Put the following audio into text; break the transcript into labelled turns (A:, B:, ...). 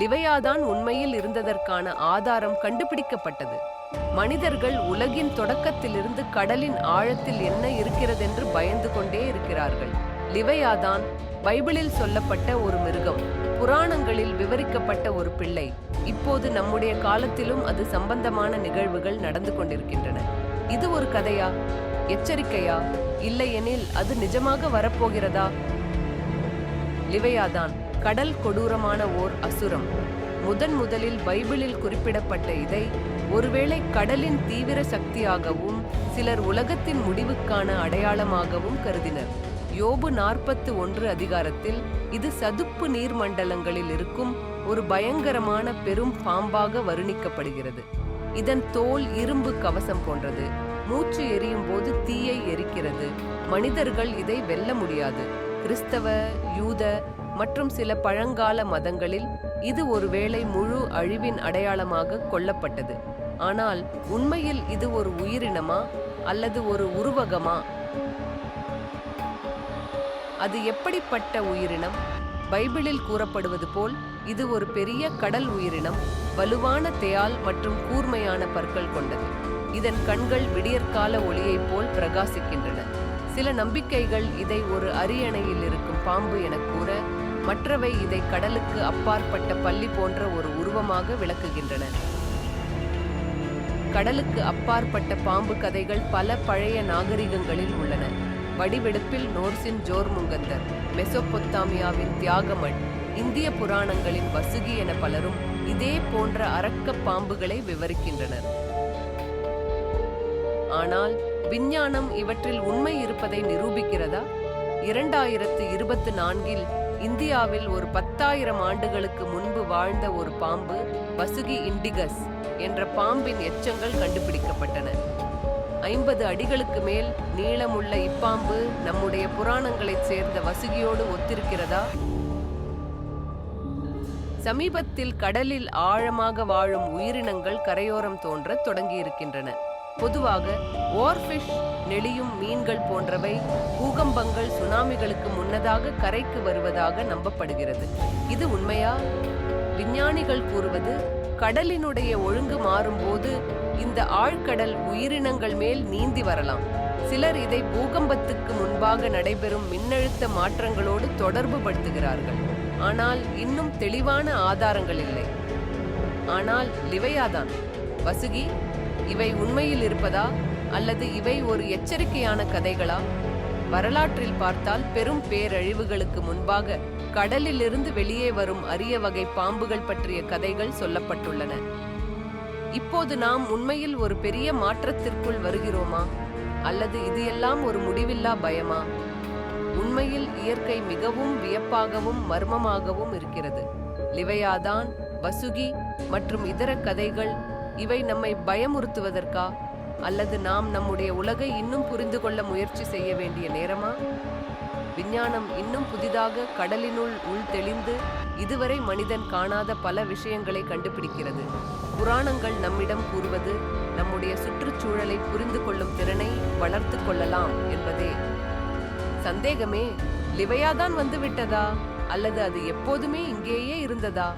A: லிவையாதான் உண்மையில் இருந்ததற்கான ஆதாரம் கண்டுபிடிக்கப்பட்டது. மனிதர்கள் உலகின் தொடக்கத்திலிருந்து கடலின் ஆழத்தில் என்ன இருக்கிறதென்று பயந்து கொண்டே இருக்கிறார்கள். லிவையாதான் பைபிளில் சொல்லப்பட்ட ஒரு மிருகம் புராணங்களில் விவரிக்கப்பட்ட ஒரு பிள்ளை. இப்போது நம்முடைய காலத்திலும் அது சம்பந்தமான நிகழ்வுகள் நடந்து கொண்டிருக்கின்றன. இது ஒரு கதையா? எச்சரிக்கையா? இல்லையெனில் அது நிஜமாக வரப்போகிறதா? லிவையாதான் கடல் கொடூரமான ஓர் அசுரம். முதன் முதலில் பைபிளில் குறிப்பிடப்பட்ட இதை ஒருவேளை கடலின் தீவிர சக்தியாகவும் சிலர் உலகத்தின் முடிவுக்கான அடையாளமாகவும் கருதினர். யோபு நாற்பத்து ஒன்று அதிகாரத்தில் இது சதுப்பு நீர் மண்டலங்களில் இருக்கும் ஒரு பயங்கரமான பெரும் பாம்பாக வருணிக்கப்படுகிறது. இதன் தோல் இரும்பு கவசம் போன்றது. மூச்சு எரியும் போது தீயை எரிக்கிறது. மனிதர்கள் இதை வெல்ல முடியாது. கிறிஸ்தவ யூத மற்றும் சில பழங்கால மதங்களில் இது ஒருவேளை முழு அழிவின் அடையாளமாக கொல்லப்பட்டது. ஆனால் உண்மையில் இது ஒரு உயிரினமா அல்லது ஒரு உருவகமா? அது எப்படிப்பட்ட உயிரினம்? பைபிளில் கூறப்படுவது போல் இது ஒரு பெரிய கடல் உயிரினம் வலுவான தேயால் மற்றும் கூர்மையான பற்கள் கொண்டது. இதன் கண்கள் விடியற்கால ஒளியைப் போல் பிரகாசிக்கின்றன. சில நம்பிக்கைகள் இதை ஒரு அரியணையில் இருக்கும் பாம்பு என கூற மற்றவை இதை கடலுக்கு அப்பாற்பட்ட பள்ளி போன்ற ஒரு உருவமாக விளக்குகின்றன. கடலுக்கு அப்பாற்பட்ட பாம்பு கதைகள் பல பழைய நாகரிகங்களில் உள்ளன. வடிவெடுப்பில் நோர்சின் ஜோர்முங்கந்தர் மெசொப்பொத்தாமியாவின் தியாகமண் இந்திய புராணங்களின் வசுகி என பலரும் இதே போன்ற அரக்க பாம்புகளை விவரிக்கின்றனர். ஆனால் விஞ்ஞானம் இவற்றில் உண்மை இருப்பதை நிரூபிக்கிறதா? இரண்டாயிரத்து இருபத்தி நான்கில் இந்தியாவில் ஒரு பத்தாயிரம் ஆண்டுகளுக்கு முன்பு வாழ்ந்த ஒரு பாம்பு பசுகி இண்டிகஸ் என்ற பாம்பின் எச்சங்கள் கண்டுபிடிக்கப்பட்டன. ஐம்பது அடிகளுக்கு மேல் நீளமுள்ள இப்பாம்பு நம்முடைய புராணங்களைச் சேர்ந்த வசுகியோடு ஒத்திருக்கிறதா? சமீபத்தில் கடலில் ஆழமாக வாழும் உயிரினங்கள் கரையோரம் தோன்றத் தொடங்கியிருக்கின்றன. பொதுவாக ஓர்ஃபிஷ் நெளியும் மீன்கள் போன்றவை பூகம்பங்கள் சுனாமிகளுக்கு முன்னதாக கரைக்கு வருவதாக நம்பப்படுகிறது. இது உண்மையா? விஞ்ஞானிகள் கூறுவது கடலினுடைய ஒழுங்கு மாறும்போது இந்த ஆழ்கடல் உயிரினங்கள் மேல் நீந்தி வரலாம். சிலர் இதை பூகம்பத்துக்கு முன்பாக நடைபெறும் மின்னழுத்த மாற்றங்களோடு தொடர்பு படுத்துகிறார்கள். ஆனால் இன்னும் தெளிவான ஆதாரங்கள் இல்லை. ஆனால் லிவையாதான். வசுகி இவை உண்மையில் இருப்பதா? அல்லது இவை ஒரு எச்சரிக்கையான கதைகளா? வரலாற்றில் பார்த்தால் பெரும் பேரழிவுகளுக்கு முன்பாக கடலிலிருந்து வெளியே வரும் அரிய வகை பாம்புகள் பற்றிய கதைகள் சொல்லப்பட்டுள்ளன. இப்போது நாம் உண்மையில் ஒரு பெரிய மாற்றத்திற்குள் வருகிறோமா? அல்லது இது எல்லாம் ஒரு முடிவில்லா பயமா? உண்மையில் இயற்கை மிகவும் வியப்பாகவும் மர்மமாகவும் இருக்கிறது. லிவையாதான் வசுகி மற்றும் இதர கதைகள் இவை நம்மை பயமுறுத்துவதற்கா? அல்லது நாம் நம்முடைய உலகை இன்னும் புரிந்து கொள்ள முயற்சி செய்ய வேண்டிய நேரமா? விஞ்ஞானம் இன்னும் புதிதாக கடலினுள் உள் தெளிந்து இதுவரை மனிதன் காணாத பல விஷயங்களை கண்டுபிடிக்கிறது. புராணங்கள் நம்மிடம் கூறுவது நம்முடைய சுற்றுச்சூழலை புரிந்து கொள்ளும் திறனை வளர்த்து கொள்ளலாம் என்பதே. சந்தேகமே லிவையாதான் தான் வந்துவிட்டதா அல்லது அது எப்போதுமே இங்கேயே இருந்ததா?